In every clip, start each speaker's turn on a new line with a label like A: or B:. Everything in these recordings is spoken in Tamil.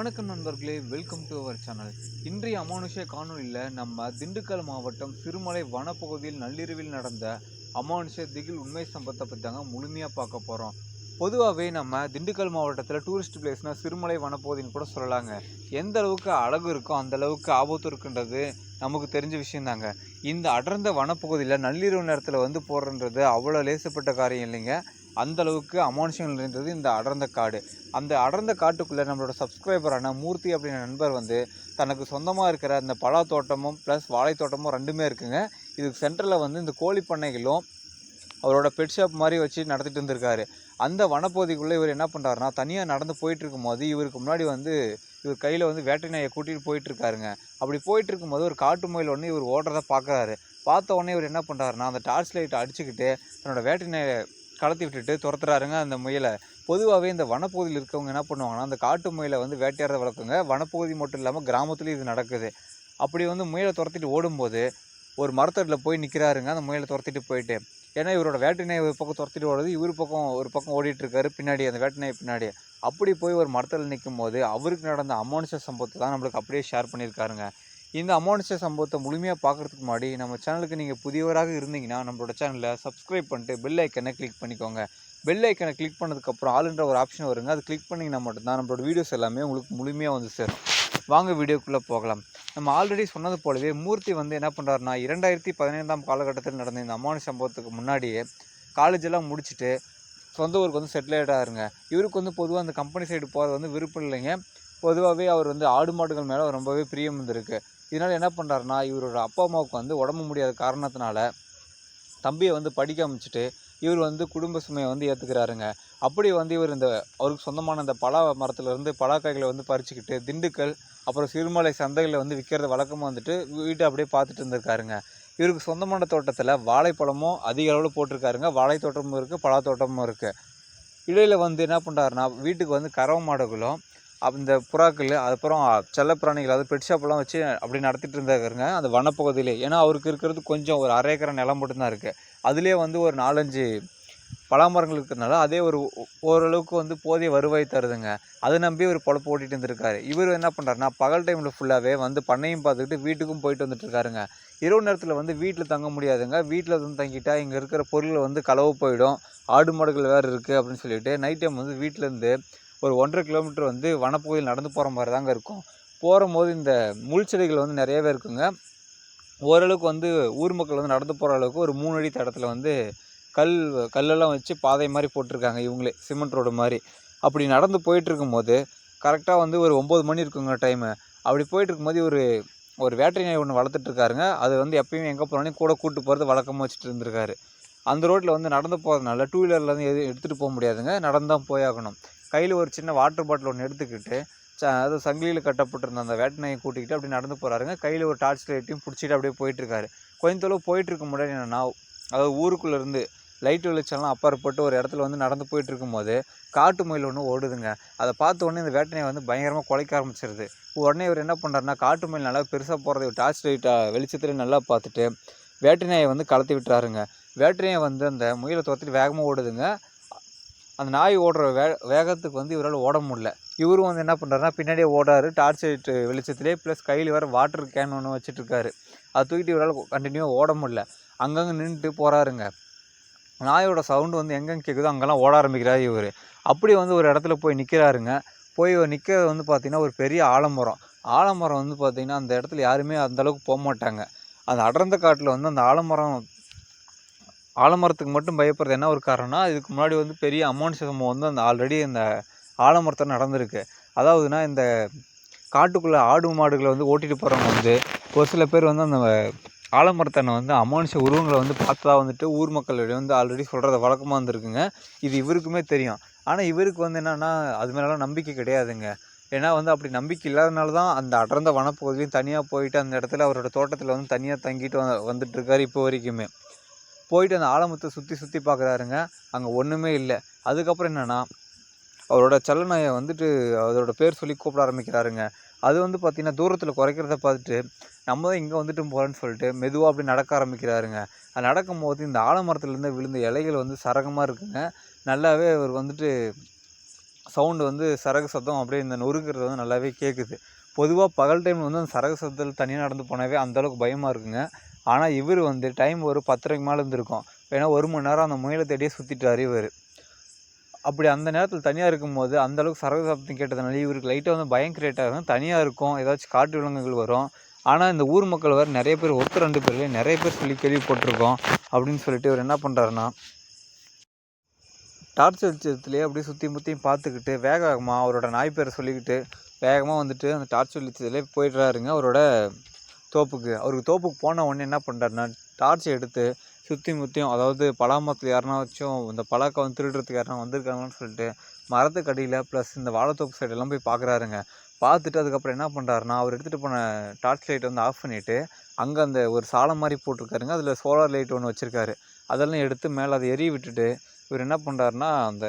A: வணக்கம் நண்பர்களே வெல்கம் டு அவர் சேனல் இன்றைய அமானுஷ்ய காணொளியில் நம்ம திண்டுக்கல் மாவட்டம் சிறுமலை வனப்பகுதியில் நள்ளிரவில் நடந்த அமானுஷ திகில் உண்மை சம்பத்தை பற்றி தாங்க முழுமையாக பார்க்க போகிறோம் பொதுவாகவே நம்ம திண்டுக்கல் மாவட்டத்தில் டூரிஸ்ட் பிளேஸ்னால் சிறுமலை வனப்பகுதின்னு கூட சொல்லலாங்க. எந்த அளவுக்கு அழகு இருக்கோ அந்த அளவுக்கு ஆபத்து இருக்குன்றது நமக்கு தெரிஞ்ச விஷயந்தாங்க இந்த அடர்ந்த வனப்பகுதியில் நள்ளிரவு நேரத்தில் வந்து போடுறன்றது அவ்வளோ லேசப்பட்ட காரியம் இல்லைங்க. அந்த அளவுக்கு அமானுஷங்கள் நிறைந்தது இந்த அடர்ந்த காடு. அந்த அடர்ந்த காட்டுக்குள்ளே நம்மளோட சப்ஸ்கிரைபரான மூர்த்தி அப்படின்ற நண்பர் வந்து தனக்கு சொந்தமாக இருக்கிற அந்த பலா தோட்டமும் ப்ளஸ் வாழை தோட்டமும் ரெண்டுமே இருக்குங்க. இதுக்கு சென்டரில் வந்து இந்த கோழி பண்ணைகளும் அவரோட பெட் ஷாப் மாதிரி வச்சு நடத்திட்டு இருந்திருக்காரு அந்த வனப்பகுதிக்குள்ளே இவர் என்ன பண்ணுறாருனா தனியாக நடந்து போயிட்டு இருக்கும்போது இவருக்கு முன்னாடி வந்து இவர் கையில் வந்து வேட்டை நாயை கூட்டிகிட்டு போயிட்டுருக்காருங்க. அப்படி போயிட்டு இருக்கும்போது ஒரு காட்டு முயல் ஒன்று இவர் ஓடுறத பார்க்குறாரு பார்த்த உடனே இவர் என்ன பண்ணுறாருனா அந்த டார்ச் லைட்டை அடிச்சுக்கிட்டு தன்னோட வேட்டை நாயை கடத்தி விட்டுட்டு துரத்துறாருங்க அந்த முயலை. பொதுவாகவே இந்த வனப்பகுதியில் இருக்கவங்க என்ன பண்ணுவாங்கன்னா அந்த காட்டு முயலை வந்து வேட்டையாடுறத வளர்க்குங்க. வனப்பகுதி மட்டும் இல்லாமல் கிராமத்துலேயும் இது நடக்குது. அப்படி வந்து முயலை துரத்திட்டு ஓடும்போது ஒரு மரத்தடில் போய் நிற்கிறாருங்க அந்த முயலை துரத்திட்டு போயிட்டு. ஏன்னா இவரோட வேட்டை ஒரு பக்கம் துரத்திட்டு ஓடுது இவர் பக்கம் ஒரு பக்கம் ஓடிட்டுருக்காரு பின்னாடி அந்த வேட்டை பின்னாடி. அப்படி போய் ஒரு மரத்தில் நிற்கும் போது அவருக்கு நடந்த அமானுஷ சம்பவத்தை தான் நம்மளுக்கு அப்படியே ஷேர் பண்ணியிருக்காருங்க. இந்த அமானுஷ சம்பவத்தை முழுமையாக பார்க்குறதுக்கு முன்னாடி நம்ம சேனலுக்கு நீங்கள் புதியவராக இருந்தீங்கன்னா நம்மளோட சேனலை சப்ஸ்கிரைப் பண்ணிட்டு பெல் ஐக்கனை கிளிக் பண்ணிக்கோங்க. பெல் ஐக்கனை கிளிக் பண்ணதுக்கப்புறம் ஆளுன்ற ஒரு ஆப்ஷன் வருங்க. அது கிளிக் பண்ணிங்கன்னா மட்டும்தான் நம்மளோட வீடியோஸ் எல்லாமே உங்களுக்கு முழுமையாக வந்து சேரும். வாங்க வீடியோக்குள்ளே போகலாம். நம்ம ஆல்ரெடி சொன்னது போலவே மூர்த்தி வந்து என்ன பண்ணுறாருனா இரண்டாயிரத்தி பதினைந்தாம் காலகட்டத்தில் நடந்த இந்த அம்மானு சம்பவத்துக்கு முன்னாடியே காலேஜ் எல்லாம் முடிச்சுட்டு சொந்த ஊருக்கு வந்து செட்டில் ஆகிட்டாருங்க இவருக்கு வந்து பொதுவாக அந்த கம்பெனி சைடு போகிறது வந்து விருப்பம் இல்லைங்க. பொதுவாகவே அவர் வந்து ஆடு மாடுகள் மேலே ரொம்பவே பிரியம் இருந்திருக்கு. இதனால் என்ன பண்ணுறாருனா இவரோட அப்பா அம்மாவுக்கு வந்து உடம்பு முடியாத காரணத்தினால தம்பியை வந்து படிக்க அமைச்சிட்டு இவர் வந்து குடும்ப சுமையை வந்து ஏற்றுக்கிறாருங்க அப்படி வந்து இவர் இந்த அவருக்கு சொந்தமான இந்த பலா மரத்துலேருந்து பலாக்காய்களை வந்து பறிச்சுக்கிட்டு திண்டுக்கல் அப்புறம் சிறுமலை சந்தைகளில் வந்து விற்கிறத வழக்கமாக வந்துட்டு வீட்டை அப்படியே பார்த்துட்டு இருந்திருக்காருங்க. இவருக்கு சொந்தமான தோட்டத்தில் வாழைப்பழமும் அதிக அளவில் போட்டிருக்காருங்க. வாழை தோட்டமும் இருக்குது பலா தோட்டமும் இருக்குது இடையில் வந்து என்ன பண்ணுறாருனா வீட்டுக்கு வந்து கறவை மாடுகளும் அந்த இந்த புறாக்கள் அதுக்கப்புறம் செல்லப்பிராணிகள் அதாவது பெட் ஷாப்லாம் வச்சு அப்படி நடத்திட்டு இருந்தாருங்க அந்த வனப்பகுதியிலே. ஏன்னா அவருக்கு இருக்கிறது கொஞ்சம் ஒரு அரை ஏக்கரை நிலம் மட்டும்தான் இருக்குது அதுலேயே வந்து ஒரு நாலஞ்சு பலாமரங்கள் இருக்கிறதுனால அதே ஒரு ஓரளவுக்கு வந்து போதிய வருவாய் தருதுங்க. அதை நம்பி ஒரு பொழப்பு ஓட்டிகிட்டு இருந்திருக்காரு. இவர் என்ன பண்ணுறாருனா பகல் டைமில் ஃபுல்லாகவே வந்து பண்ணையும் பார்த்துக்கிட்டு வீட்டுக்கும் போயிட்டு வந்துட்டுருக்காருங்க இரவு நேரத்தில் வந்து வீட்டில் தங்க முடியாதுங்க. வீட்டில் வந்து தங்கிட்டா இங்கே இருக்கிற பொருள் வந்து களவு போயிடும். ஆடு மாடுகள் வேறு இருக்குது அப்படின்னு சொல்லிட்டு நைட் டைம் வந்து வீட்டிலேருந்து ஒரு ஒன்றரை கிலோமீட்டர் வந்து வனப்பகுதியில் நடந்து போகிற மாதிரி தாங்க இருக்கும். போகும்போது இந்த முள் செடிகள் வந்து நிறையவே இருக்குங்க. ஓரளவுக்கு வந்து ஊர் மக்கள் வந்து நடந்து போகிற அளவுக்கு ஒரு மூணு அடி தடத்தில் வந்து கல் கல்லெல்லாம் வச்சு பாதை மாதிரி போட்டிருக்காங்க இவங்களே சிமெண்ட் ரோடு மாதிரி. அப்படி நடந்து போயிட்டு இருக்கும்போது கரெக்டாக வந்து ஒரு ஒம்பது மணி இருக்குங்க டைமு அப்படி போயிட்டு இருக்கும்போது ஒரு ஒரு வேட்டை நாய் ஒன்று வளர்த்துட்ருக்காருங்க. அது வந்து எப்பயுமே எங்கே போனாலும் கூட கூட்டு போகிறது வழக்கமாக வச்சுட்டு இருந்திருக்காரு. அந்த ரோட்டில் வந்து நடந்து போகிறதுனால டூ வீலரில் வந்து எதுவும் எடுத்துகிட்டு போக முடியாதுங்க. நடந்து தான் போயாகணும். கையில் ஒரு சின்ன வாட்டர் பாட்டில் ஒன்று எடுத்துக்கிட்டு ச அது சங்கிலியில் கட்டப்பட்டிருந்த அந்த வேட்டனையை கூட்டிக்கிட்டு அப்படி நடந்து போகிறாருங்க கையில் ஒரு டார்ச் லைட்டையும் பிடிச்சிட்டு அப்படியே போயிட்டுருக்காரு. கொஞ்சம் தொலைவு போயிட்டுருக்க முன்னாடி அதாவது ஊருக்குள்ளேருந்து லைட் வெளிச்சம்லாம் அப்பாற்பட்டு ஒரு இடத்துல வந்து நடந்து போயிட்டு இருக்கும்போது காட்டு மயில் ஒன்று ஓடுதுங்க. அதை பார்த்த உடனே இந்த வேட்டனையை வந்து பயங்கரமாக குலைக்க ஆரம்பிச்சிருது. உடனே இவர் என்ன பண்ணுறாருனா காட்டு மயில் நல்லா பெருசாக போகிறத டார்ச் லைட்டாக வெளிச்சத்துல நல்லா பார்த்துட்டு வேட்டனையை வந்து கலத்தி விட்டுறாருங்க. வேட்டனையை வந்து அந்த முயலை துரத்திட்டு வேகமாக ஓடுதுங்க. அந்த நாய் ஓடுற வே வேகத்துக்கு வந்து இவரால் ஓட முடில இவரும் வந்து என்ன பண்ணுறாருனா பின்னாடியே ஓடாரு டார்ச் லைட்டு வெளிச்சத்துலேயே ப்ளஸ் கையில் வேறு வாட்டர் கேன் ஒன்று வச்சுட்ருக்காரு அதை தூக்கிட்டு இவரால் கண்டினியூவாக ஓட முடில அங்கங்கே நின்றுட்டு போகிறாருங்க நாயோட சவுண்டு வந்து எங்கெங்கே கேட்குதோ அங்கெல்லாம் ஓட ஆரம்பிக்கிறாரு இவர். அப்படி வந்து ஒரு இடத்துல போய் நிற்கிறாருங்க போய் நிற்கிறது வந்து பார்த்திங்கன்னா ஒரு பெரிய ஆலமரம். ஆலமரம் வந்து பார்த்திங்கன்னா அந்த இடத்துல யாருமே அந்தளவுக்கு போக மாட்டாங்க அந்த அடர்ந்த காட்டில் வந்து அந்த ஆலமரம் ஆலமரத்துக்கு மட்டும் பயப்படுறது என்ன ஒரு காரணம்னா இதுக்கு முன்னாடி வந்து பெரிய அமானுஷ சம்பவம் வந்து அந்த ஆல்ரெடி இந்த ஆலமரத்தில் நடந்திருக்கு. அதாவதுன்னா இந்த காட்டுக்குள்ளே ஆடு மாடுகளை வந்து ஓட்டிகிட்டு போகிறவங்க வந்து ஒரு சில பேர் வந்து அந்த ஆலமரத்தனை வந்து அமானுஷ உருவங்களை வந்து பார்த்தா வந்துட்டு ஊர் மக்களிடையே வந்து ஆல்ரெடி சொல்கிறத வழக்கமாக வந்திருக்குங்க இது இவருக்குமே தெரியும். ஆனால் இவருக்கு வந்து என்னென்னா அது மேலாம் நம்பிக்கை கிடையாதுங்க. ஏன்னா வந்து அப்படி நம்பிக்கை இல்லாதனால தான் அந்த அடர்ந்த வனப்பகுதியும் தனியாக போயிட்டு அந்த இடத்துல அவரோட தோட்டத்தில் வந்து தனியாக தங்கிட்டு வ வந்துட்டு இப்போ வரைக்குமே. போயிட்டு அந்த ஆலமரத்தை சுற்றி சுற்றி பார்க்குறாருங்க அங்கே ஒன்றுமே இல்லை. அதுக்கப்புறம் என்னென்னா அவரோட செல்லநாயை வந்துட்டு அதோட பேர் சொல்லி கூப்பிட ஆரம்பிக்கிறாருங்க. அது வந்து பார்த்திங்கன்னா தூரத்தில் குறைக்கிறத பார்த்துட்டு நம்ம தான் இங்கே வந்துட்டு போகிறேன்னு சொல்லிட்டு மெதுவாக அப்படி நடக்க ஆரம்பிக்கிறாருங்க. அது நடக்கும்போது இந்த ஆலமரத்துலேருந்து விழுந்த இலைகள் வந்து சரகமாக இருக்குங்க. நல்லாவே அவர் வந்துட்டு சவுண்டு வந்து சரகு சத்தம் அப்படியே இந்த நொறுக்கிறது வந்து நல்லாவே கேட்குது பொதுவாக பகல் டைம் வந்து அந்த சரகு சத்தத்தில் தனியாக நடந்து போனாவே அந்தளவுக்கு பயமாக இருக்குங்க. ஆனால் இவர் வந்து டைம் ஒரு பத்தரைக்கு மேலே இருந்திருக்கும். ஏன்னா ஒரு மணி நேரம் அந்த முயலை தேடியே சுற்றிட்டார் இவர். அப்படி அந்த நேரத்தில் தனியாக இருக்கும்போது அந்தளவுக்கு சரக சப்தம் கேட்டதுனால இவருக்கு லைட்டாக வந்து பயம் கிரியேட் ஆகும் தனியாக இருக்கும். ஏதாச்சும் காட்டு விலங்குகள் வரும். ஆனால் இந்த ஊர் மக்கள் வேறு நிறைய பேர் ஒருத்தர் ரெண்டு பேர் நிறைய பேர் சொல்லி கேள்விப்பட்டிருக்கோம். அப்படின்னு சொல்லிட்டு இவர் என்ன பண்ணுறாருன்னா டார்ச் வெளிச்சத்துலேயே அப்படியே சுற்றி முற்றியும் பார்த்துக்கிட்டு வேக வேகமாக அவரோட நாய் பேரை சொல்லிக்கிட்டு வேகமாக வந்துட்டு அந்த டார்ச் வெளிச்சத்துலேயே போயிடுறாருங்க. அவரோட தோப்புக்கு. அவருக்கு தோப்புக்கு போன உடனே என்ன பண்ணுறாருன்னா டார்ச் எடுத்து சுற்றி முற்றியும் அதாவது பலாமரத்தில் யாருனாச்சும் இந்த பலாக்கா வந்து திருடுறதுக்கு யாருனா வந்திருக்காங்கன்னு சொல்லிட்டு மரத்துக்கு அடியில் ப்ளஸ் இந்த வாழைத்தோப்பு சைடெல்லாம் எல்லாம் போய் பார்க்குறாருங்க பார்த்துட்டு அதுக்கப்புறம் என்ன பண்ணுறாருன்னா அவர் எடுத்துகிட்டு போன டார்ச் லைட் வந்து ஆஃப் பண்ணிவிட்டு அங்கே அந்த ஒரு சாலம் மாதிரி போட்டிருக்காருங்க. அதில் சோலார் லைட் ஒன்று வச்சுருக்காரு. அதெல்லாம் எடுத்து மேலே அதை எரிய விட்டுட்டு இவர் என்ன பண்ணுறாருன்னா அந்த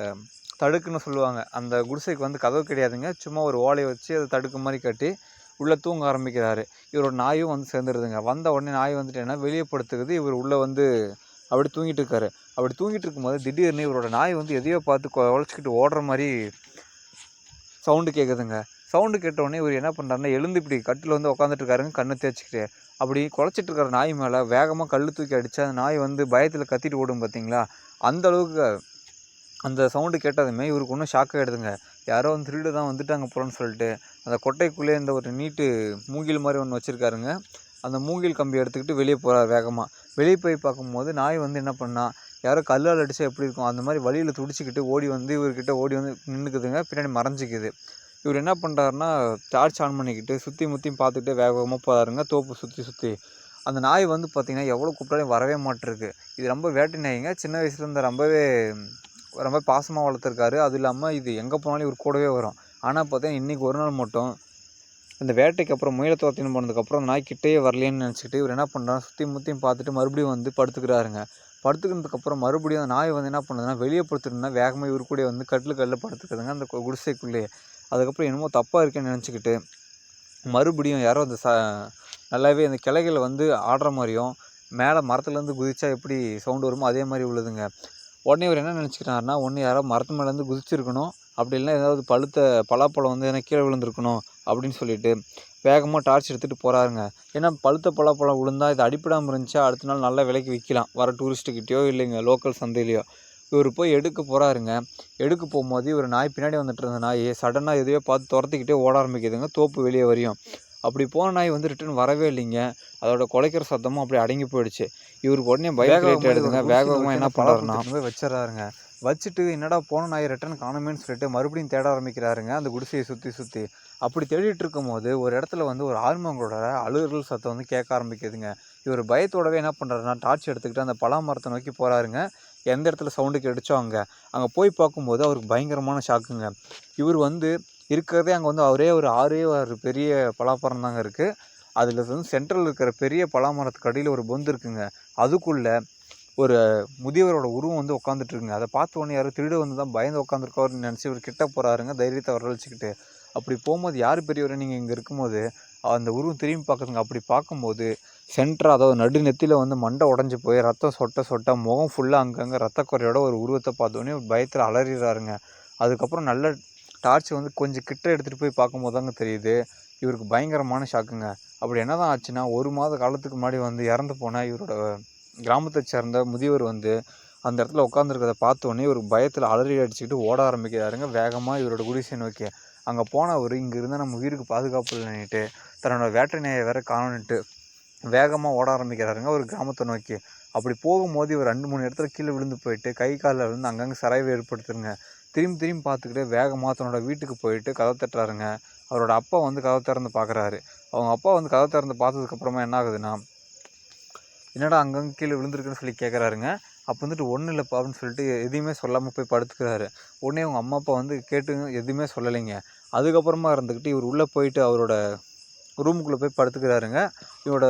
A: தடுக்குன்னு சொல்லுவாங்க. அந்த குடிசைக்கு வந்து கதவு கிடையாதுங்க. சும்மா ஒரு ஓலையை வச்சு அதை தடுக்கு மாதிரி கட்டி உள்ளே தூங்க ஆரம்பிக்கிறாரு. இவரோட நாயும் வந்து சேர்ந்துருதுங்க. வந்த உடனே நாய் வந்துட்டு என்ன வெளியே படுத்துக்குது. இவர் உள்ளே வந்து அப்படி தூங்கிட்டு இருக்காரு. அப்படி தூங்கிட்டு இருக்கும்போது திடீர்னு இவரோட நாய் வந்து எதையோ பார்த்து குழச்சிக்கிட்டு ஓடுற மாதிரி சவுண்டு கேட்குதுங்க. சவுண்டு கேட்ட உடனே இவர் என்ன பண்ணுறாருன்னா எழுந்து இப்படி கட்டில் வந்து உட்காந்துட்டு இருக்காருங்க. கண்ணை தேய்ச்சிக்கிட்டு அப்படி குழச்சிட்டு இருக்கிற நாய் மேலே வேகமாக கல் தூக்கி அடித்து அந்த நாய் வந்து பயத்தில் கத்திட்டு ஓடும் பார்த்தீங்களா? அந்த அளவுக்கு அந்த சவுண்டு கேட்டதுமே இவருக்கு ஒன்றும் ஷாக் ஆகிடுதுங்க யாரோ வந்து திருடு தான் வந்துட்டாங்க போகிறோன்னு சொல்லிட்டு அந்த கொட்டைக்குள்ளே இந்த ஒரு நீட்டு மூங்கில் மாதிரி ஒன்று வச்சுருக்காருங்க. அந்த மூங்கில் கம்பி எடுத்துக்கிட்டு வெளியே போகிறார் வேகமாக வெளியே போய் பார்க்கும்போது நாய் வந்து என்ன பண்ணா யாரோ கல்லால் அடித்தா எப்படி இருக்கும்? அந்த மாதிரி வழியில் துடிச்சிக்கிட்டு ஓடி வந்து இவர்கிட்ட ஓடி வந்து நின்றுக்குதுங்க பின்னாடி மறைஞ்சிக்குது. இவர் என்ன பண்ணுறாருன்னா டார்ச் ஆன் பண்ணிக்கிட்டு சுற்றி முற்றியும் பார்த்துட்டு வேகமாக போகிறாருங்க தோப்பு சுற்றி சுற்றி அந்த நாய் வந்து பார்த்திங்கன்னா எவ்வளோ கூப்பிட்டாலும் வரவே மாட்டிருக்கு. இது ரொம்ப வேட்டை நாய்ங்க. சின்ன வயசுலேருந்து ரொம்பவே ரொம்ப பாசமாக வளர்த்துருக்காரு. அது இல்லாமல் இது எங்கே போனாலும் இவர் கூடவே வரும். ஆனால் பார்த்தா இன்றைக்கி ஒரு நாள் மட்டும் இந்த வேட்டைக்கு அப்புறம் முயலை துரத்தின்னு போனதுக்கப்புறம் நாய் கிட்டேயே வரலையேன்னு நினச்சிக்கிட்டு இவர் என்ன பண்ணுறாரு சுற்றி முற்றியும் பார்த்துட்டு மறுபடியும் வந்து படுத்துக்கிறாருங்க. படுத்துக்கினதுக்கப்புறம் மறுபடியும் அந்த நாய் வந்து என்ன பண்ணுதுன்னா வெளியே படுத்துருந்தா வேகமாக இவர் கூட வந்து கட்டில் கல்லில் படுத்துக்கிறதுங்க அந்த குடிசைக்குள்ளேயே. அதுக்கப்புறம் என்னமோ தப்பாக இருக்கேன்னு நினச்சிக்கிட்டு மறுபடியும் யாரோ அந்த ச நல்லாவே அந்த கிளைகளை வந்து ஆடுற மாதிரியும் மேலே மரத்துலேருந்து குதிச்சா எப்படி சவுண்டு வருமோ அதே மாதிரி உள்ளதுங்க. உடனே இவர் என்ன நினச்சிக்கிட்டாருன்னா ஒன்று யாரோ மரத்து மேலேருந்து குதிச்சிருக்கணும். அப்படி இல்லைன்னா ஏதாவது பழுத்த பலாப்பழம் வந்து எதனா கீழே விழுந்திருக்கணும். அப்படின்னு சொல்லிட்டு வேகமாக டார்ச் எடுத்துகிட்டு போகிறாருங்க ஏன்னா பழுத்த பலாப்பழம் விழுந்தா இது அடிப்படாமல் இருந்துச்சா அடுத்த நாள் நல்ல விலைக்கு விற்கலாம் வர டூரிஸ்ட்டுக்கிட்டேயோ இல்லைங்க லோக்கல் சந்தையிலையோ. இவர் போய் எடுக்க போகிறாருங்க எடுக்க போகும்போது இவர் நாய் பின்னாடி வந்துட்டு இருந்த நாய் சடனாக எதையோ பார்த்து துரத்திக்கிட்டே ஓட ஆரம்பிக்குதுங்க. தோப்பு வெளியே வரையும். அப்படி போன நாய் வந்து ரிட்டர்ன் வரவே இல்லைங்க. அதோட குலைக்கிற சத்தமும் அப்படி அடங்கி போயிடுச்சு. இவருக்கு உடனே பயம் ஆகிடுதுங்க வேகமாக என்ன பண்ணுறாருன்னா போய் வச்சிடறாருங்க. வச்சுட்டு என்னடா போன நாய் ரிட்டர்ன் காணுமேன்னு சொல்லிட்டு மறுபடியும் தேட ஆரம்பிக்கிறாருங்க. அந்த குடிசையை சுற்றி சுற்றி அப்படி தேடிட்டு இருக்கும்போது ஒரு இடத்துல வந்து ஒரு ஆழ்மங்களோட அழுகல் சத்தம் வந்து கேட்க ஆரம்பிக்குதுங்க. இவர் பயத்தோடவே என்ன பண்ணுறாருன்னா டார்ச் எடுத்துக்கிட்டு அந்த பலா மரத்தை நோக்கி போகிறாருங்க எந்த இடத்துல சவுண்டு கேட்டுச்சோ அங்கே. அங்கே போய் பார்க்கும்போது அவருக்கு பயங்கரமான ஷாக்குங்க இவர் வந்து இருக்கிறதே அங்கே வந்து அவரே ஒரு ஆறே ஒரு பெரிய பலாப்பழம் தாங்க இருக்குது அதில் வந்து சென்ட்ரல் இருக்கிற பெரிய பலாமரத்துக்கு அடியில் ஒரு பொந்து இருக்குங்க. அதுக்குள்ளே ஒரு முதியவரோட உருவம் வந்து உட்காந்துட்ருக்குங்க அதை பார்த்த உடனே யாரும் திருடு வந்து தான் பயந்து உட்காந்துருக்கோன்னு நினச்சி இவர் கிட்ட போகிறாருங்க தைரியத்தை வரவழைச்சிக்கிட்டு. அப்படி போகும்போது யார் பெரியவர்? நீங்கள் இங்கே இருக்கும்போது அந்த உருவம் திரும்பி பார்க்குதுங்க அப்படி பார்க்கும்போது சென்டர் அதாவது நடு நெத்தியில் வந்து மண்டை உடஞ்சி போய் ரத்தம் சொட்ட சொட்ட முகம் ஃபுல்லாக அங்கங்கே ரத்த குறையோட ஒரு உருவத்தை பார்த்தோன்னே பயத்தில் அலறிடுறாருங்க. அதுக்கப்புறம் நல்ல டார்ச் வந்து கொஞ்சம் கிட்ட எடுத்துகிட்டு போய் பார்க்கும்போது தாங்க தெரியுது. இவருக்கு பயங்கரமான ஷாக்குங்க. அப்படி என்னதான் ஆச்சுன்னா ஒரு மாத காலத்துக்கு முன்னாடி வந்து இறந்து போன இவரோட கிராமத்தை சேர்ந்த முதியவர் வந்து அந்த இடத்துல உட்காந்துருக்கிறத பார்த்தோன்னே இவருக்கு பயத்தில் அலறி அடிச்சுக்கிட்டு ஓட ஆரம்பிக்கிறாருங்க. வேகமாக இவரோட குடிசை நோக்கி. அங்கே போனவர் இங்கே இருந்தால் நம்ம உயிருக்கு பாதுகாப்பு இல்லைன்னுட்டு தன்னோட வேட்டை நேயை வேற காணோன்னுட்டு வேகமாக ஓட ஆரம்பிக்கிறாருங்க ஒரு கிராமத்தை நோக்கி. அப்படி போகும்போது இவர் ரெண்டு மூணு இடத்துல கீழே விழுந்து போயிட்டு கை காலில் விழுந்து அங்கங்கே சரைவை ஏற்படுத்துருங்க திரும்பி திரும்பி பார்த்துக்கிட்டு வேகமாக தன்னோட வீட்டுக்கு போயிட்டு கதை தட்டுறாருங்க. அவரோட அப்பா வந்து கதை திறந்து பார்க்குறாரு. அவங்க அப்பா வந்து கதை திறந்து பார்த்ததுக்கப்புறமா என்ன ஆகுதுன்னா என்னடா அங்கங்கே கீழே விழுந்திருக்குன்னு சொல்லி கேட்குறாருங்க அப்போ வந்துட்டு ஒன்றும் இல்லைப்பா அப்படின்னு சொல்லிட்டு எதையுமே சொல்லாமல் போய் படுத்துக்கிறாரு. உடனே அவங்க அம்மா அப்பா வந்து கேட்டு எதுவுமே சொல்லலைங்க. அதுக்கப்புறமா இருந்துக்கிட்டு இவர் உள்ளே போயிட்டு அவரோட ரூமுக்குள்ளே போய் படுத்துக்கிறாருங்க. இவரோட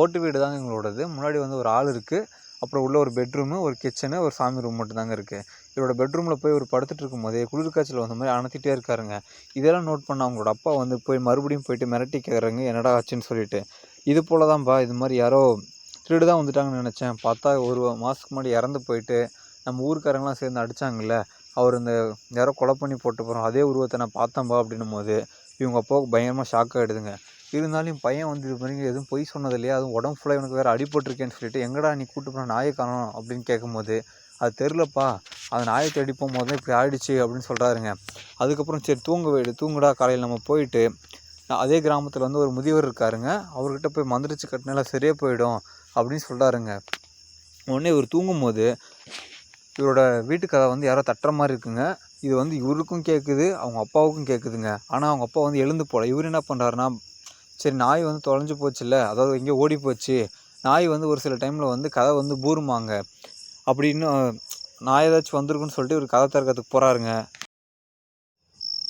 A: ஓட்டு வீடு தாங்க எங்களோடது முன்னாடி வந்து ஒரு ஆள் இருக்குது அப்புறம் உள்ள ஒரு பெட்ரூமு ஒரு கிச்சனு ஒரு சாமி ரூம் மட்டும்தாங்க இருக்குது இவரோட பெட்ரூமில் போய் ஒரு படுத்துட்டு இருக்கும்போதே போதே குளிர்காய்ச்சல் வந்த மாதிரி அணத்திட்டே இருக்காருங்க. இதெல்லாம் நோட் பண்ண அவங்களோட அப்பா வந்து போய் மறுபடியும் போயிட்டு மிரட்டி கேட்குறாங்க என்னடா ஆச்சுன்னு சொல்லிட்டு. இது போல தான்ப்பா இது மாதிரி யாரோ திருடு தான் வந்துட்டாங்கன்னு நினச்சேன். பார்த்தா ஒரு மாதத்துக்கு முன்னாடி இறந்து போயிட்டு நம்ம ஊருக்காரங்களாம் சேர்ந்து அடிச்சாங்கல்ல அவர் இந்த யாரோ கொலை பண்ணி போட்டு போகிறோம் அதே உருவத்தை நான் பார்த்தேன்பா அப்படின்னும் போது இவங்க அப்பாவுக்கு பயங்கரமாக ஷாக் ஆகிடுதுங்க இருந்தாலும் பையன் வந்து இது பண்ணி எதுவும் பொய் சொன்னது இல்லையா அதுவும் உடம்பு ஃபுல்லாக இவனுக்கு வேறு அடிபட்டிருக்கேன்னு சொல்லிட்டு எங்கடா நீ கூட்டு போன நாயை காணோம்? அப்படின்னு கேட்கும்போது அது தெரிலப்பா அந்த நாயை தேடி போகும்போது தான் இப்படி ஆயிடுச்சு அப்படின்னு சொல்கிறாருங்க அதுக்கப்புறம் சரி தூங்க வீடு தூங்குடா காலையில் நம்ம போயிட்டு அதே கிராமத்தில் வந்து ஒரு முதியவர் இருக்காருங்க. அவர்கிட்ட போய் மந்திரிச்சு கட்டினால சரியாக போயிடும் அப்படின்னு சொல்கிறாருங்க உடனே இவர் தூங்கும்போது இவரோட வீட்டு கதை வந்து யாரோ தட்டுற மாதிரி இருக்குங்க. இது வந்து இவருக்கும் கேட்குது அவங்க அப்பாவுக்கும் கேட்குதுங்க ஆனால் அவங்க அப்பா வந்து எழுந்து போகல இவர் என்ன பண்ணுறாருன்னா சரி நாய் வந்து தொலைஞ்சு போச்சுல்ல அதாவது எங்கேயோ ஓடி போச்சு நாய் வந்து ஒரு சில டைமில் வந்து கதை வந்து பூருமாங்க. அப்படின்னு நாய் ஏதாச்சும் வந்திருக்குன்னு சொல்லிட்டு இவர் கதை திறக்கிறதுக்கு போகிறாருங்க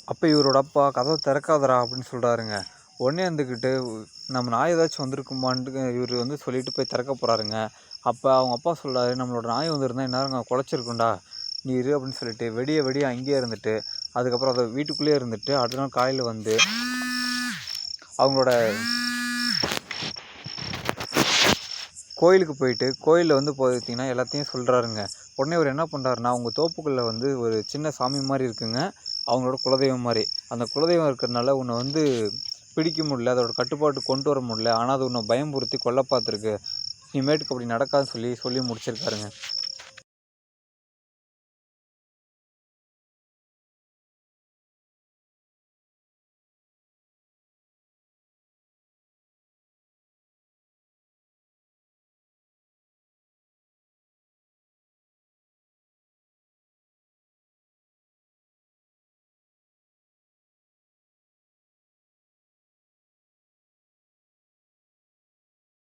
A: அப்போ இவரோட அப்பா கதவை திறக்காதடா அப்படின்னு சொல்கிறாருங்க உடனே இருந்துக்கிட்டு நம்ம நாய் ஏதாச்சும் வந்திருக்குமான்ட்டு இவர் வந்து சொல்லிட்டு போய் திறக்க போகிறாருங்க அப்போ அவங்க அப்பா சொல்கிறாரு நம்மளோட நாய் வந்திருந்தா இந்நேரம் குலைச்சிருக்கும்டா. நீ இரு அப்படின்னு சொல்லிட்டு வெடிய வெடிய அங்கேயே இருந்துட்டு அதுக்கப்புறம் அதை வீட்டுக்குள்ளேயே இருந்துட்டு அடுத்த நாள் காலையில் வந்து அவங்களோட கோயிலுக்கு போயிட்டு கோயிலில் வந்து பார்த்தீங்கன்னா எல்லாத்தையும் சொல்கிறாருங்க உடனே அவர் என்ன பண்ணுறாருன்னா அவங்க தோப்புக்குள்ளே வந்து ஒரு சின்ன சாமி மாதிரி இருக்குங்க. அவங்களோட குலதெய்வம் மாதிரி அந்த குலதெய்வம் இருக்கிறதுனால உன்னை வந்து பிடிக்க முடியல அதோட கட்டுப்பாட்டு கொண்டு வர முடியல. ஆனால் அது உன்னை பயம்புறுத்தி கொல்ல பார்த்துருக்கு இனிமேட்டுக்கு அப்படி நடக்காதுன்னு சொல்லி சொல்லி முடிச்சிருக்காருங்க.